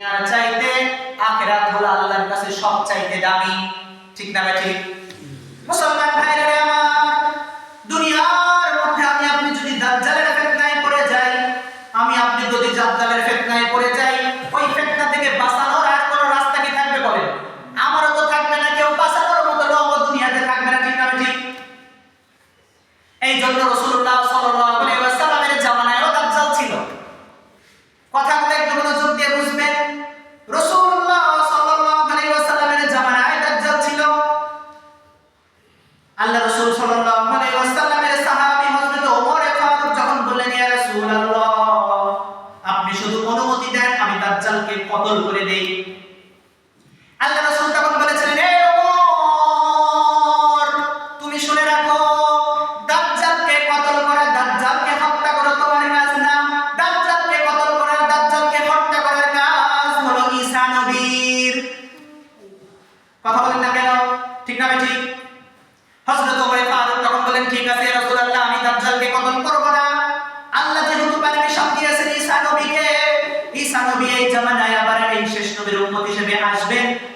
চাইতে আখেরাত হলো আল্লাহর কাছে সব চাইতে দামি ঠিক না ঠিক?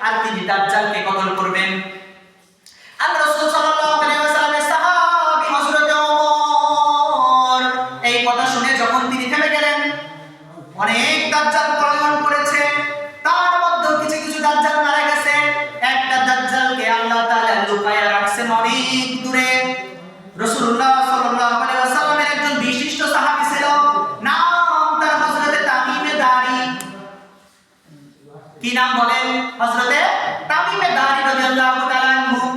আর কতল করবেন। যখন তিনি গেলেন, অনেক দাজ্জাল পলায়ন তার মধ্যে কিছু কিছু দাজ্জাল মারা গেছে। একটা দাজ্জালকে আল্লাহ তাআলা লুকায়া রাখছেন অনেক দূরে। রাসূলুল্লাহ সাল্লাল্লাহু আলাইহি ওয়াসাল্লামের কি নাম বলেন? হযরতে তামিমে দারি রাদিয়াল্লাহু তাআলা আনহু।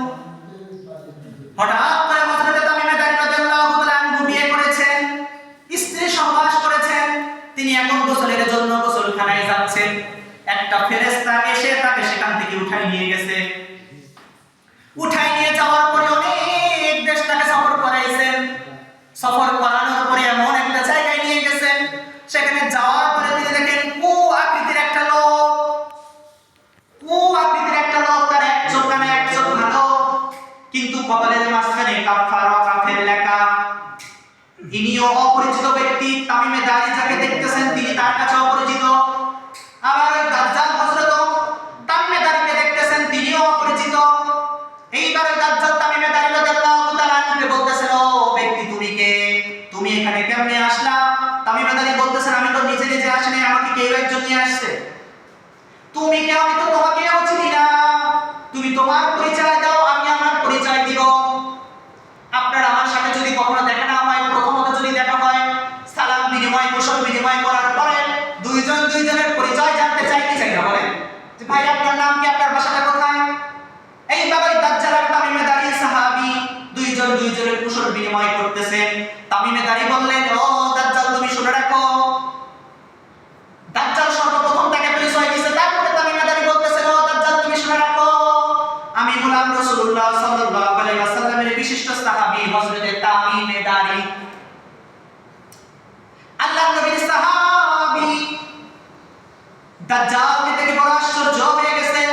হঠাৎ করে হযরতে তামিমে দারি রাদিয়াল্লাহু তাআলা আনহু বিয়ে করেছেন, স্ত্রী সহবাস করেছেন, তিনি এখন গোসলের জন্য গোসলখানায় যাচ্ছেন। একটা ফেরেশতা এসে তাকে সেখান থেকে উঠাই নিয়ে গেছে। ইনিও অপরিচিত ব্যক্তি, তামিমে দাঁড়ি যাকে দেখতেছেন, তিনি তার কাছে অপরিচিত। আবার দাজ্জাল হযরত তামিমে দাঁড়িকে দেখতেছেন, তিনিও অপরিচিত। এইবার দাজ্জাল তামিমে দাঁড়ি রাদিয়াল্লাহু তাআলা আনহুকে বলতেছেন, ও ব্যক্তি, তুমি কে? তুমি এখানে কেমনে আসলা? তামিমে দাঁড়ি বলতেছেন, আমি তো নিজে নিজে আসিনি, আমাকে কেউ একজন নিয়ে আসছে। তুমি কে? আমি তো তোমাকেও চিনি না তুমি তোমার পরিচয় দাও আমি আমার পরিচয় দিব আপনার আমার সাথে যদি কখনো দেখা না হয় প্রথমত যদি দেখা হয় সালাম বিনিময় কুশল বিনিময় করার পরে দুইজন দুইজনের পরিচয় জানতে চাই কি চাই না বলেন যে ভাই আপনার নাম কি আপনার বাসাটা কোথায় এই বাবাই দাজ্জাল আর তামিমে দাঁড়িয়ে সাহাবী দুইজন দুইজনের কুশল বিনিময় করতেছেন তামিমে দাঁড়িয়ে বললেন ও দাজ্জাল তুমি শুনে রাখো দাজ্জাল সর্বপ্রথম তাকে পরিচয় দিয়েছে তারপরে তামিমে দাঁড়িয়ে বলতেছেন ও দাজ্জাল তুমি শুনে রাখো আমি গোলাম রাসূলুল্লাহ সাল্লাল্লাহু আলাইহি ওয়াসাল্লামের বিশিষ্ট সাহাবী হযরতে তামিমে দাঁড়ি। আল্লাহ নবীর সাহাবী দাজ্জালকে দেখে বড় আশ্চর্য হয়ে গেছে।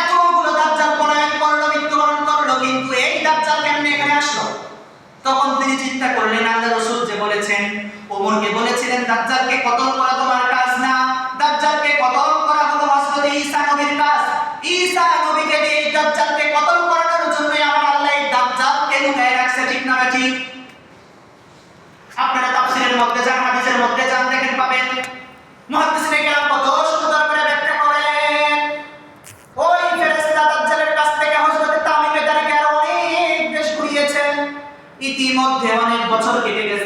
এতগুলো দাজ্জাল পলায়ন করল, মৃত্যুবরণ করল, কিন্তু এই দাজ্জাল কেমনে এখানে আসলো? তখন তিনি চিন্তা করলেন, আল্লাহ রাসূল যে বলেছেন, ওমরকে বলেছিলেন, দাজ্জালকে কতল করা তোমার কাজ না? দাজ্জালকে কতল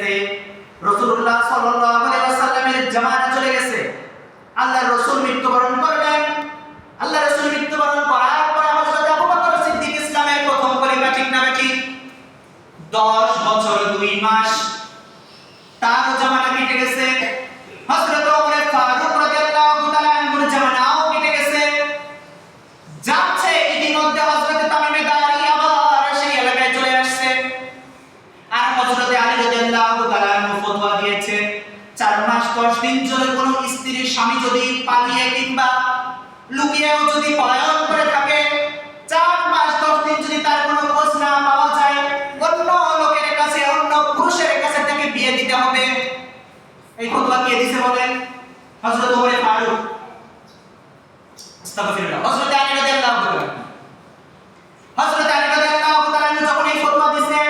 গেছে। রসুল্লাহ সাল্লামের জামানা চলে গেছে। আল্লাহ রসুল মৃত্যুবরণ করবেন আল্লাহ রসুল মৃত্যুবরণ করার পরে হযরত আবু বকর সিদ্দিক ইসলামের প্রথম খলিফা ঠিক না ঠিক 10 বছর 2 মাস তার জামানা কেটে গেছে হযরত ওমর ফারুক রাদিয়াল্লাহু তাআলা আনহুর জামানাও কেটে গেছে যাচ্ছে ইতিমধ্যে হযরত তামিমে দাঁড়ি আবার সেই এলাকায় চলে আসছে আর হযরত আলী রাদিয়াল্লাহু তাআলা ফতোয়া দিয়েছে, চার মাস দশ দিন ধরে কোনো স্ত্রীর স্বামী যদি পালিয়ে কিংবা লুকিয়েও যদি পলায়ন করে থাকে, চার মাস দশ দিন যদি তার কোনো খোঁজ না পাওয়া যায়, অন্য লোকের কাছে, অন্য পুরুষের কাছে থেকে বিয়ে দিতে হবে। এই ফতোয়া কে দিছে বলেন? হযরত ওমর ফারুক। আস্তাগফিরুল্লাহ। হযরত আলী রাদিয়াল্লাহু তাআলা।